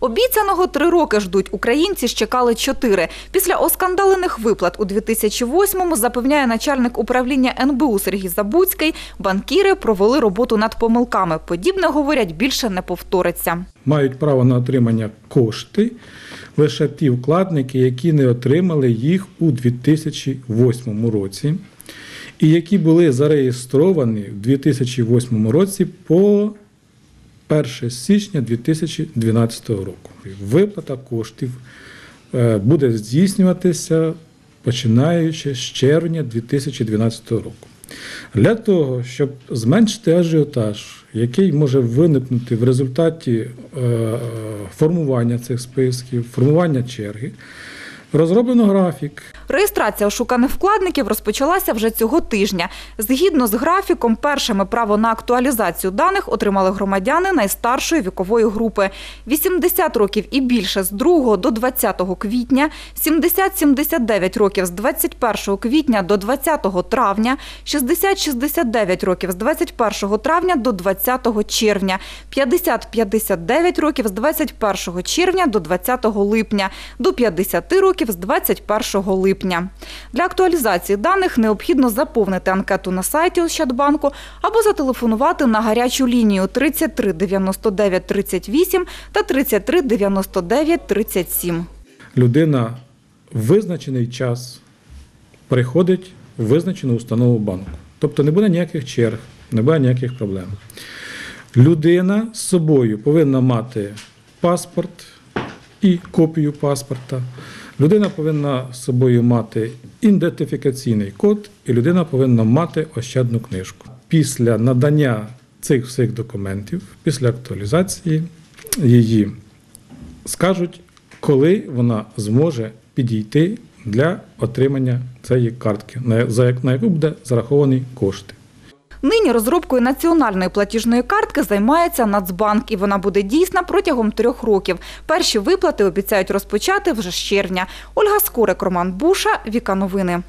Обіцяного три роки ждуть. Українці ж чекали чотири. Після оскандалених виплат у 2008-му, запевняє начальник управління НБУ Сергій Забуцький, банкіри провели роботу над помилками. Подібне, говорять, більше не повториться. мають право на отримання кошти лише ті вкладники, які не отримали їх у 2008 році, і які були зареєстровані в 2008 році по 1 січня 2012 року. Виплата коштів е, буде здійснюватися починаючи з червня 2012 року. Для того, щоб зменшити ажіотаж, який може виникнути в результаті е, формування цих списків, формування черги, розроблено графік, Реєстрація ошуканих вкладників розпочалася вже цього тижня. Згідно з графіком, першими право на актуалізацію даних отримали громадяни найстаршої вікової групи. 80 років і більше з 2 до 20 квітня, 70-79 років з 21 квітня до 20 травня, 60-69 років з 21 травня до 20 червня, 50-59 років з 21 червня до 20 липня, до 50 років з 21 липня. Для актуалізації даних необхідно заповнити анкету на сайті Ощадбанку або зателефонувати на гарячу лінію 33 99 38 та 33 99 37. людина в визначений час приходить в визначену установу банку. Тобто не буде ніяких черг, не буде ніяких проблем. Людина з собою повинна мати паспорт і копію паспорта. Людина повинна з собою мати ідентифікаційний код, і людина повинна мати ощадну книжку. Після надання цих всіх документів, після актуалізації її скажуть, коли вона зможе підійти для отримання цієї картки, на яку буде зараховані кошти. Нині розробкою національної платіжної картки займається Нацбанк, і вона буде дійсна протягом трьох років. Перші виплати обіцяють розпочати вже з червня. Ольга Скорик, Роман Буша, Віка Новини.